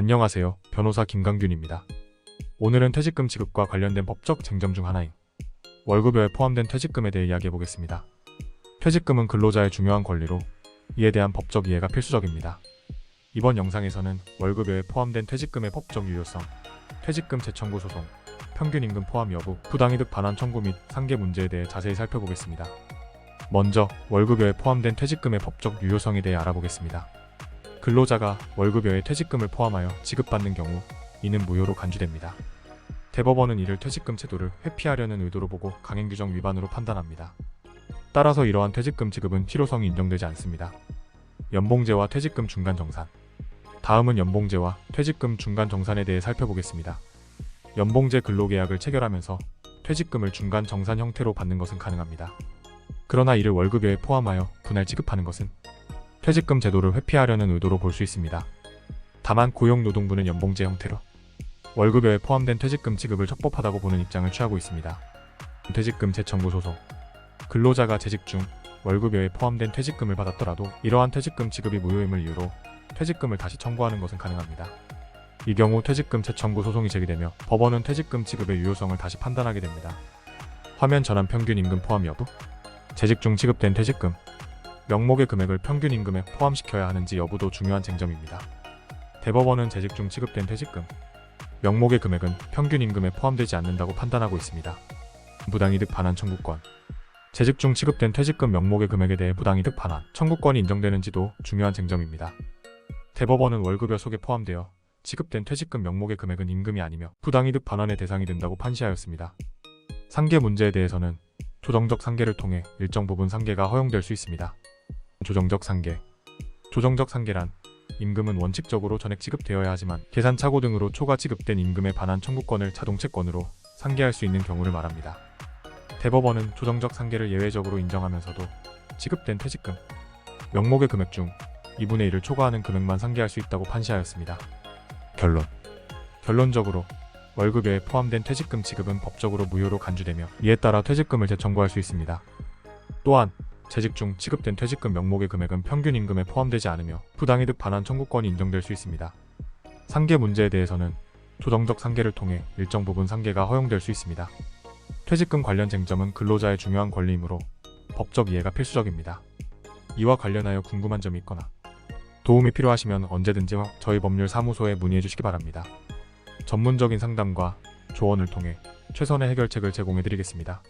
안녕하세요. 변호사 김강균입니다. 오늘은 퇴직금 지급과 관련된 법적 쟁점 중 하나인 월급여에 포함된 퇴직금에 대해 이야기해 보겠습니다. 퇴직금은 근로자의 중요한 권리로 이에 대한 법적 이해가 필수적입니다. 이번 영상에서는 월급여에 포함된 퇴직금의 법적 유효성, 퇴직금 재청구 소송, 평균 임금 포함 여부, 부당이득 반환 청구 및 상계 문제에 대해 자세히 살펴보겠습니다. 먼저 월급여에 포함된 퇴직금의 법적 유효성에 대해 알아보겠습니다. 근로자가 월급여에 퇴직금을 포함하여 지급받는 경우 이는 무효로 간주됩니다. 대법원은 이를 퇴직금 제도를 회피하려는 의도로 보고 강행규정 위반으로 판단합니다. 따라서 이러한 퇴직금 지급은 필요성이 인정되지 않습니다. 연봉제와 퇴직금 중간 정산. 다음은 연봉제와 퇴직금 중간 정산에 대해 살펴보겠습니다. 연봉제 근로계약을 체결하면서 퇴직금을 중간 정산 형태로 받는 것은 가능합니다. 그러나 이를 월급여에 포함하여 분할 지급하는 것은 퇴직금 제도를 회피하려는 의도로 볼 수 있습니다. 다만 고용노동부는 연봉제 형태로 월급여에 포함된 퇴직금 지급을 적법하다고 보는 입장을 취하고 있습니다. 퇴직금 재청구 소송 근로자가 재직 중 월급여에 포함된 퇴직금을 받았더라도 이러한 퇴직금 지급이 무효임을 이유로 퇴직금을 다시 청구하는 것은 가능합니다. 이 경우 퇴직금 재청구 소송이 제기되며 법원은 퇴직금 지급의 유효성을 다시 판단하게 됩니다. 화면 전환 평균 임금 포함 여부 재직 중 지급된 퇴직금 명목의 금액을 평균 임금에 포함시켜야 하는지 여부도 중요한 쟁점입니다. 대법원은 재직 중 지급된 퇴직금, 명목의 금액은 평균 임금에 포함되지 않는다고 판단하고 있습니다. 부당이득 반환 청구권 재직 중 지급된 퇴직금 명목의 금액에 대해 부당이득 반환 청구권이 인정되는지도 중요한 쟁점입니다. 대법원은 월급 여 속에 포함되어 지급된 퇴직금 명목의 금액은 임금이 아니며 부당이득 반환의 대상이 된다고 판시하였습니다. 상계 문제에 대해서는 조정적 상계를 통해 일정 부분 상계가 허용될 수 있습니다. 조정적 상계 조정적 상계란 임금은 원칙적으로 전액 지급되어야 하지만 계산 착오 등으로 초과 지급된 임금의 반환 청구권을 자동채권으로 상계할 수 있는 경우를 말합니다. 대법원은 조정적 상계를 예외적으로 인정하면서도 지급된 퇴직금 명목의 금액 중 2분의 1을 초과하는 금액만 상계할 수 있다고 판시하였습니다. 결론 결론적으로 월급에 포함된 퇴직금 지급은 법적으로 무효로 간주되며 이에 따라 퇴직금을 재청구할 수 있습니다. 또한 재직 중 지급된 퇴직금 명목의 금액은 평균 임금에 포함되지 않으며 부당이득 반환 청구권이 인정될 수 있습니다. 상계 문제에 대해서는 조정적 상계를 통해 일정 부분 상계가 허용될 수 있습니다. 퇴직금 관련 쟁점은 근로자의 중요한 권리이므로 법적 이해가 필수적입니다. 이와 관련하여 궁금한 점이 있거나 도움이 필요하시면 언제든지 저희 법률 사무소에 문의해 주시기 바랍니다. 전문적인 상담과 조언을 통해 최선의 해결책을 제공해 드리겠습니다.